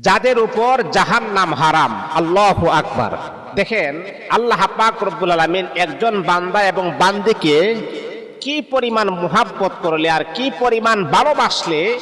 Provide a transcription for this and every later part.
যাদের উপর জাহান নাম হারাম। আল্লাহ আকবার। দেখেন, আল্লাহ পাক রব্বুল আলমিন একজন বান্দা এবং বান্দিকে কি পরিমাণ মুহাব্বত করলে আর কি পরিমাণ ভালোবাসলে,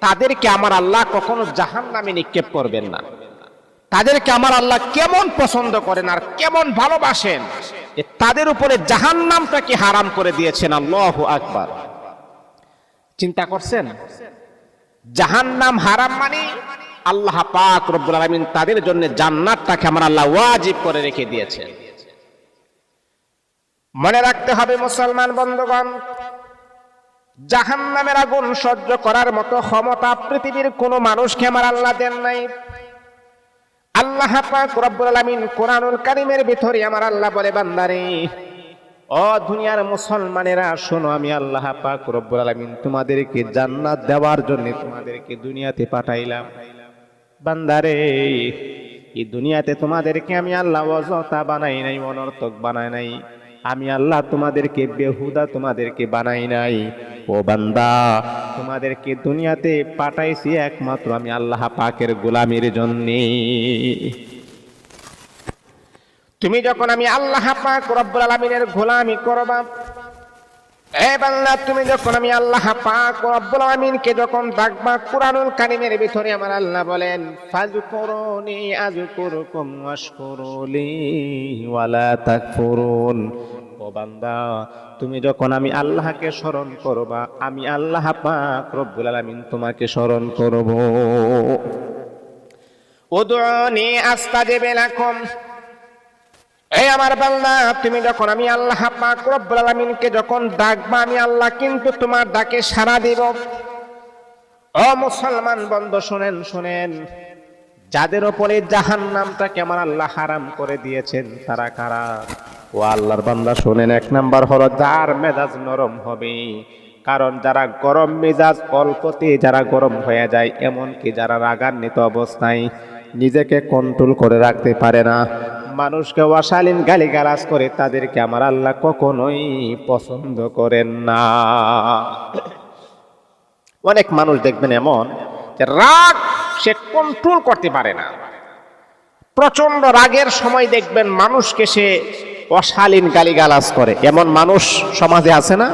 তাদেরকে আমার আল্লাহ কখনো জাহান নামে নিক্ষেপ করবেন না। তাদেরকে আমার আল্লাহ কেমন পছন্দ করেন আর কেমন ভালোবাসেন যে তাদের উপরে জাহান নামটাকে হারাম করে দিয়েছেন? আল্লাহ আকবার। চিন্তা করছেন? জাহান নাম হারাম মানে আল্লাহ পাক রব্বুল আলমিন তাদের জন্য জান্নাতটাকে আমার আল্লাহ ওয়াজিব করে রেখে দিয়েছেন। মনে রাখতে হবে মুসলমান বন্ধুগণ জাহান নামের আগুন সহ্য করার মতো ক্ষমতা পৃথিবীর কোনো মানুষকে আমার আল্লাহ দেন নাই। আল্লাহ পাক রব্বুল আলামিন কোরআনুল কারীমের ভিতরে আমার আল্লাহ বলে, বান্দারে ও দুনিয়ার মুসলমানেরা, শোনো, আমি আল্লাহ পাক রব্বুল আলামিন তোমাদেরকে জান্নাত দেওয়ার জন্য তোমাদেরকে দুনিয়াতে পাঠাইলাম। বান্দারে, এই দুনিয়াতে তোমাদেরকে আমি আল্লাহ অযথা বানাই নাই, অনর্থক বানাই নাই। আমি আল্লাহ তোমাদেরকে বেহুদা তোমাদেরকে বানাই নাই। ও বান্দা, তোমাদেরকে দুনিয়াতে পাঠাইছি একমাত্র আমি আল্লাহ পাকের গোলামির জন্যে। তুমি যখন আমি আল্লাহ পাক রব্বুল আলামিনের গোলামি করবা, এ বাংলা তুমি যখন আমি আল্লাহ পাক রব্বুল আলামিনকে যখন ডাকবা, কুরআনুল কারীমের ভিতরে আমার আল্লাহ বলেন ফাজকুরুনি আযকুরুকুম ওয়াশকুরুলি ওয়ালা তাকফুরুন। ও বান্দা, তুমি যখন আমি আল্লাহকে স্মরণ করবা, আমি আল্লাহ পাক রব্বুল আলামিন তোমাকে স্মরণ করব। উদুনি আস্তাজিব লাকুম। এই আমার বান্দা, তুমি যখন আমি আল্লাহ পাক রব্বুল যখন ডাকবা, আমি আল্লাহ কিন্তু তোমার ডাকে সাড়া দিব। ও মুসলমান বন্ধু, শুনেন শুনেন। যাদের ওপরে জাহান নামটাকে আমার আল্লাহ হারাম করে দিয়েছেন, তারা কারা? ও আল্লাহর বান্দা, শোনেন, এক নাম্বার হলো যার মেজাজ নরম হবে। কারণ যারা গরম মেজাজ, অল্পতে যারা গরম হয়ে যায়, এমনকি যারা রাগান্বিত অবস্থায় নিজেকে কন্ট্রোল করে রাখতে পারে না। মানুষকে অশালীন গালিগালাজ করে তাদেরকে আমার আল্লাহ কখনোই পছন্দ করেন না। অনেক মানুষ দেখবেন এমন যে রাগ সে কন্ট্রোল করতে পারে না। প্রচণ্ড রাগের সময় দেখবেন মানুষকে সে অশালীন গালিগালাজ করে। এমন মানুষ সমাজে আছে না?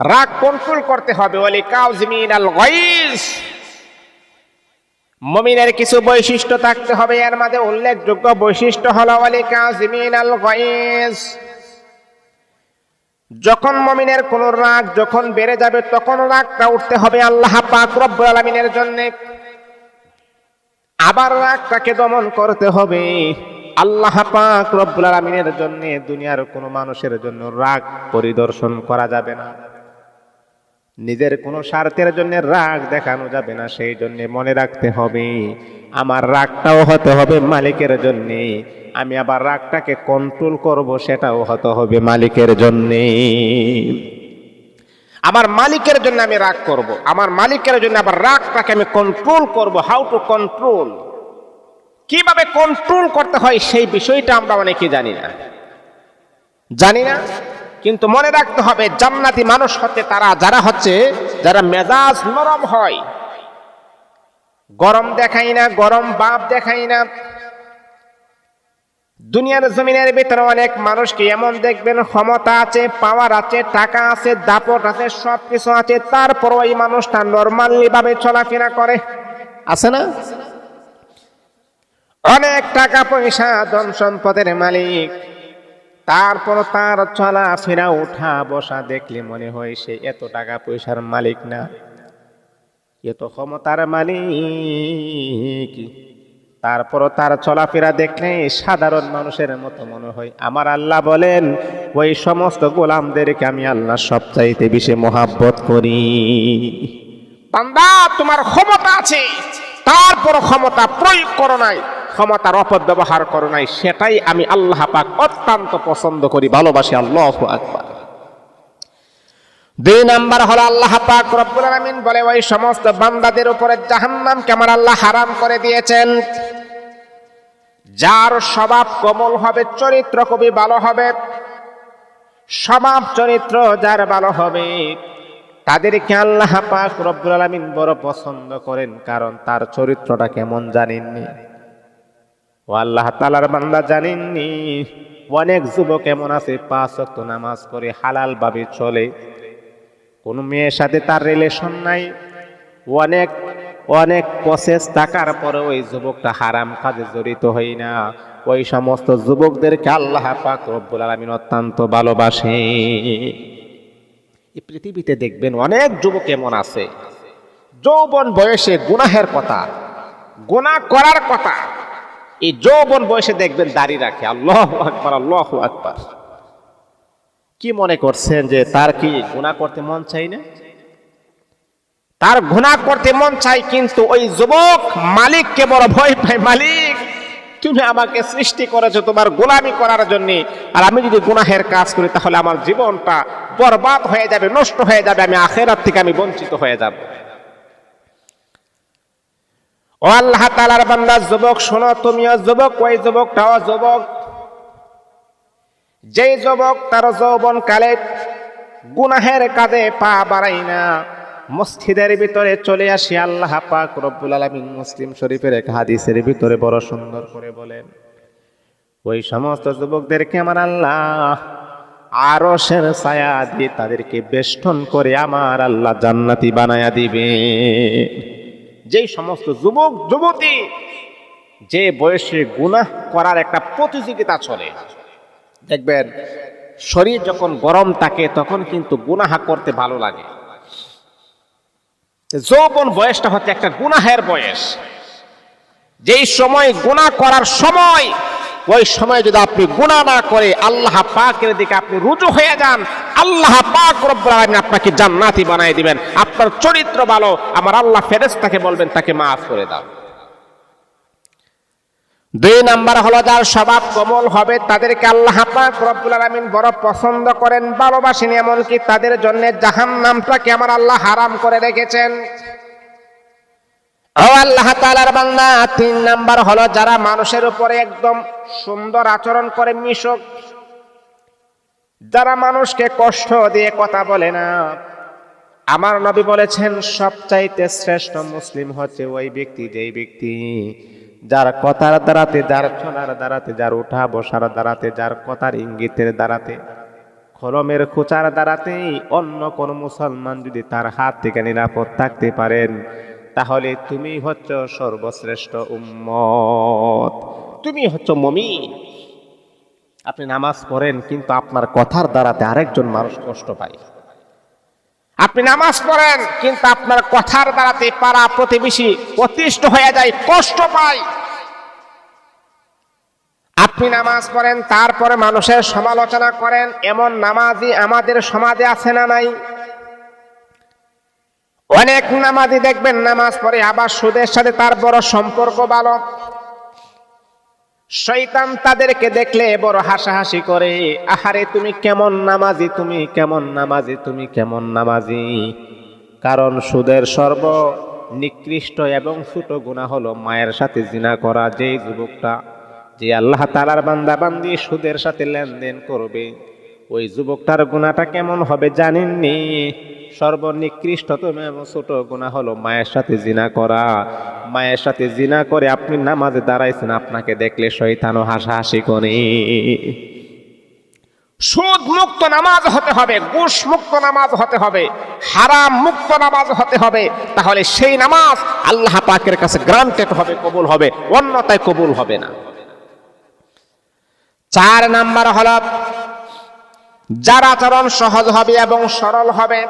রাগ কন্ট্রোল করতে হবে। ওয়ালি কাউজিমিন আল গাইজ। মমিনের কিছু বৈশিষ্ট্য থাকতে হবে। এর মাঝে উল্লেখযোগ্য বৈশিষ্ট্য হলো আল গাইজ যখন মমিনের কোন রাগ যখন বেড়ে যাবে, তখন রাগটা উঠতে হবে আল্লাহ পাক রব্বুল আলামিনের জন্য। আবার রাগটাকে দমন করতে হবে আল্লাহ পাক রব্বুল আলামিনের জন্য। দুনিয়ার কোনো মানুষের জন্য রাগ পরিদর্শন করা যাবে না। নিজের কোনো স্বার্থের জন্য রাগ দেখানো যাবে না, সেই জন্য মনে রাখতে হবে, আমার রাগটাও হতে হবে মালিকের জন্যে, আমি আবার রাগটাকে কন্ট্রোল করব, সেটাও হতে হবে মালিকের জন্যে। আমার মালিকের জন্য আমি রাগ করব, আমার মালিকের জন্য আবার রাগটাকে আমি কন্ট্রোল করব হাউ টু কন্ট্রোল কীভাবে কন্ট্রোল করতে হয় সেই বিষয়টা আমরা অনেকে জানি না। জানি না? কিন্তু মনে রাখতে হবে, জান্নাতি মানুষ হতে তারা, যারা হচ্ছে, যারা মেজাজ নরম হয়। গরম দেখাই না, গরম বাপ দেখাই না। দুনিয়ার জমিনের ভিতরে অনেক মানুষকে এমন দেখবেন, ক্ষমতা আছে পাওয়ার আছে, টাকা আছে, দাপট আছে সব কিছু আছে তারপর ওই মানুষটা নর্মালি ভাবে চলাফেরা করে। আছে না? অনেক টাকা পয়সা ধন সম্পদের মালিক। তারপর তার চলা ফেরা উঠা বসা দেখলে মনে হয় সে এত টাকা পয়সার মালিক না। এত ক্ষমতার মালিক। তারপর তার চলাফেরা দেখলে সাধারণ মানুষের মতো মনে হয়। আমার আল্লাহ বলেন, ওই সমস্ত গোলামদেরকে আমি আল্লাহ সবচাইতে বেশি মহাব্বত করি। বান্দা, তোমার ক্ষমতা আছে। তারপর ক্ষমতা প্রয়োগ করো নাই। ক্ষমতার অপব্যবহার করো নাই, সেটাই আমি আল্লাহ পাক অত্যন্ত পছন্দ করি, ভালোবাসি, আল্লাহ আকবার। দুই নাম্বার হলো আল্লাহ পাক রব্বুল আলামিন বলে, ওই সমস্ত বান্দাদের উপরে জাহান্নামকে আমার আল্লাহ হারাম করে দিয়েছেন। যার স্বভাব কোমল হবে, চরিত্র কবি ভালো হবে। স্বভাব, চরিত্র যার ভালো হবে, তাদেরকে আল্লাহ পাক রব্বুল আলামিন বড় পছন্দ করেন, কারণ তার চরিত্রটা কেমন জানেননি। ও আল্লাহ তালার বান্দা জানেননি। অনেক যুবক এমন আছে, পাঁচ ওয়াক্ত নামাজ করে হালাল ভাবে চলে। কোন মেয়ের সাথে তার রিলেশন নাই। অনেক অনেক প্রসেস থাকার পরে ওই যুবকটা হারাম কাজে জড়িত হই না। ওই সমস্ত যুবকদেরকে আল্লাহ পাক রব্বুল আলামিন অত্যন্ত ভালোবাসে। এই পৃথিবীতে দেখবেন অনেক যুবক এমন আছে। যৌবন বয়সে গুনাহের কথা, গুনাহ করার কথা এই যৌবন বয়সে দেখবেন দাড়ি রাখে। আল্লাহ আকবার আল্লাহ আকবার। কি মনে করছেন যে তার কি গুণা করতে মন চাই না? তার গুনাহ করতে মন চাই কিন্তু ওই যুবক মালিককে বড় ভয় পায়, মালিক, তুমি আমাকে সৃষ্টি করেছ তোমার গোলামি করার জন্য, আর আমি যদি গুনাহের কাজ করি তাহলে আমার জীবনটা বরবাদ হয়ে যাবে, নষ্ট হয়ে যাবে, আমি আখেরাত থেকে আমি বঞ্চিত হয়ে যাব। আল্লাহ তালার বান্দা, যুবক, শোনো তুমিও যুবক, ওই যুবকটাও যুবক। যেই যুবক তার যৌবন কালে গুনাহের কাজে পা বাড়াই না, মসজিদের ভিতরে চলে আসি আল্লাহ পাক রব্বুল আলামিন মুসলিম শরীফের এক হাদিসের ভিতরে বড় সুন্দর করে বলেন, ওই সমস্ত যুবকদেরকে আমার আল্লাহ আরও সের ছায়া দিয়ে তাদেরকে বেষ্টন করে আমার আল্লাহ জান্নাতি বানায়া দিবে যেই সমস্ত যুবক, যুবতী, যে বয়সে গুনাহ করার একটা প্রতিযোগিতা চলে। দেখবেন, শরীর যখন গরম থাকে, তখন কিন্তু গুনাহা করতে ভালো লাগে। যৌবন বয়সটা হচ্ছে একটা গুনাহের বয়স। যেই সময় গুনাহ করার সময় ওই সময় যদি আপনি গুণা না করে আল্লাহ পাকের দিকে আপনি রুজু হয়ে যান, আল্লাহ পাক রব্বুল আপনাকে জান্নাতি বানাই দিবেন। আপনার চরিত্র ভালো, আমার আল্লাহ ফেরেশতাকে বলবেন, তাকে মাফ করে দাও। দুই নাম্বার হলো, যার স্বভাব কোমল হবে, তাদেরকে আল্লাহ পাক রব্বুল আলামিন বড় পছন্দ করেন, ভালোবাসেন, এমনকি তাদের জন্য জাহান্নামটাকে আমার আল্লাহ হারাম করে রেখেছেন। আল্লাহ তাআলার বান্দা, তিন নাম্বার হলো যারা মানুষের উপরে একদম সুন্দর আচরণ করে মিশক, যারা মানুষকে কষ্ট দিয়ে কথা বলে না। আমার নবী বলেছেন, সবচাইতে শ্রেষ্ঠ মুসলিম হচ্ছে ওই ব্যক্তি, যেই ব্যক্তি যার কথার দ্বারাতে, যার চলার দ্বারাতে, যার উঠা বসার দ্বারাতে, যার কথার ইঙ্গিতের দ্বারাতে, কলমের খোঁচার দ্বারাতেই অন্য কোন মুসলমান যদি তার হাত থেকে নিরাপদ থাকতে পারেন তাহলে তুমি হচ্ছ সর্বশ্রেষ্ঠ উম্মত। তুমি হচ্ছ মমিন। আপনি নামাজ পড়েন, কিন্তু আপনার কথার দ্বারাতে আরেকজন মানুষ কষ্ট পায়। আপনি নামাজ পড়েন, কিন্তু আপনার কথার দ্বারাতে পাড়া প্রতিবেশী অতিষ্ঠ হয়ে যায়, কষ্ট পায়। আপনি নামাজ পড়েন, তারপরে মানুষের সমালোচনা করেন, এমন নামাজই আমাদের সমাজে আছে না নাই? অনেক নামাজি দেখবেন, নামাজ পড়ে আবার সুদের সাথে তার বড় সম্পর্ক ভালো। শৈতান তাদেরকে দেখলে বড় হাসাহাসি করে, আহারে, তুমি কেমন নামাজি, তুমি কেমন নামাজি, তুমি কেমন নামাজি? কারণ সুদের সর্ব নিকৃষ্ট এবং ছোট গুণা হলো মায়ের সাথে জিনা করা, যেই যুবকটা, যে আল্লাহ তালার বান্দা বান্দি সুদের সাথে লেনদেন করবে। ওই যুবকটার গুণাটা কেমন হবে জানেননি? সর্বনিকৃষ্টতম এবং ছোট গুণা হলো মায়ের সাথে জিনা করা। মায়ের সাথে জিনা করে আপনি নামাজে দাঁড়াইছেন, আপনাকে দেখলে শৈতানও হাসাহাসি করে। সুদ মুক্ত নামাজ হতে হবে ঘুষ মুক্ত নামাজ হতে হবে হারাম মুক্ত নামাজ হতে হবে। তাহলে সেই নামাজ আল্লাহ পাকের কাছে গ্রান্টেড হবে, কবুল হবে, অন্যতায় কবুল হবে না। চার নাম্বার হল, যার আচরণ সহজ হবে এবং সরল হবে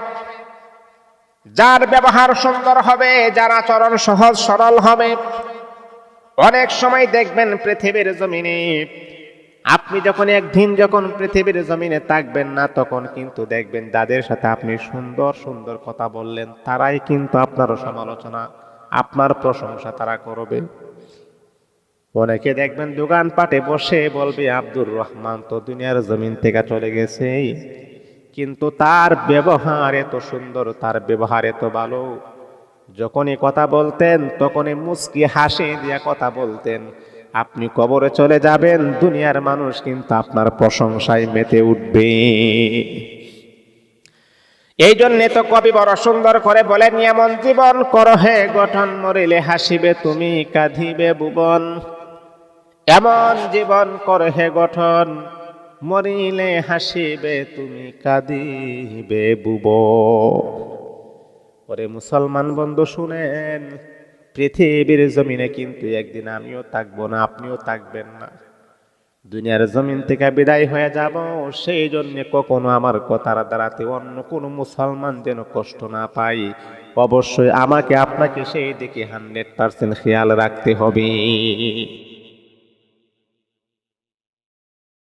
যার ব্যবহার সুন্দর হবে, যার আচরণ সহজ সরল হবে। অনেক সময় দেখবেন পৃথিবীর জমিনে, আপনি যখন একদিন যখন পৃথিবীর জমিনে থাকবেন না, তখন কিন্তু দেখবেন যাদের সাথে আপনি সুন্দর সুন্দর কথা বললেন, তারাই কিন্তু আপনারও সমালোচনা, আপনার প্রশংসা তারা করবে। অনেকে দেখবেন দোকান পাটে বসে বলবে, আব্দুর রহমান তো দুনিয়ার জমিন থেকে চলে গেছে। কিন্তু তার ব্যবহার এত সুন্দর, তার ব্যবহার এত ভালো। যখনই কথা বলতেন, তখনই মুস্কি হাসি দিয়া কথা বলতেন। আপনি কবরে চলে যাবেন, দুনিয়ার মানুষ কিন্তু আপনার প্রশংসায় মেতে উঠবে। এই জন্যে তো কবি বড় সুন্দর করে বলেন, এমন জীবন কর হে গঠন, মরিলে হাসিবে তুমি, কাঁদিবে ভুবন। এমন জীবন কর হে গঠন মরিলে হাসিবে, তুমি কাঁদিবে বুব। ওরে মুসলমান বন্ধু, শুনেন, পৃথিবীর জমিনে কিন্তু একদিন আমিও থাকব না, আপনিও থাকবেন না। দুনিয়ার জমিন থেকে বিদায় হয়ে যাব, সেই জন্য কখনো আমার কথার দ্বারাতে অন্য কোনো মুসলমান যেন কষ্ট না পাই অবশ্যই আমাকে আপনাকে সেই দিকে হান্ড্রেড পার্সেন্ট খেয়াল রাখতে হবে।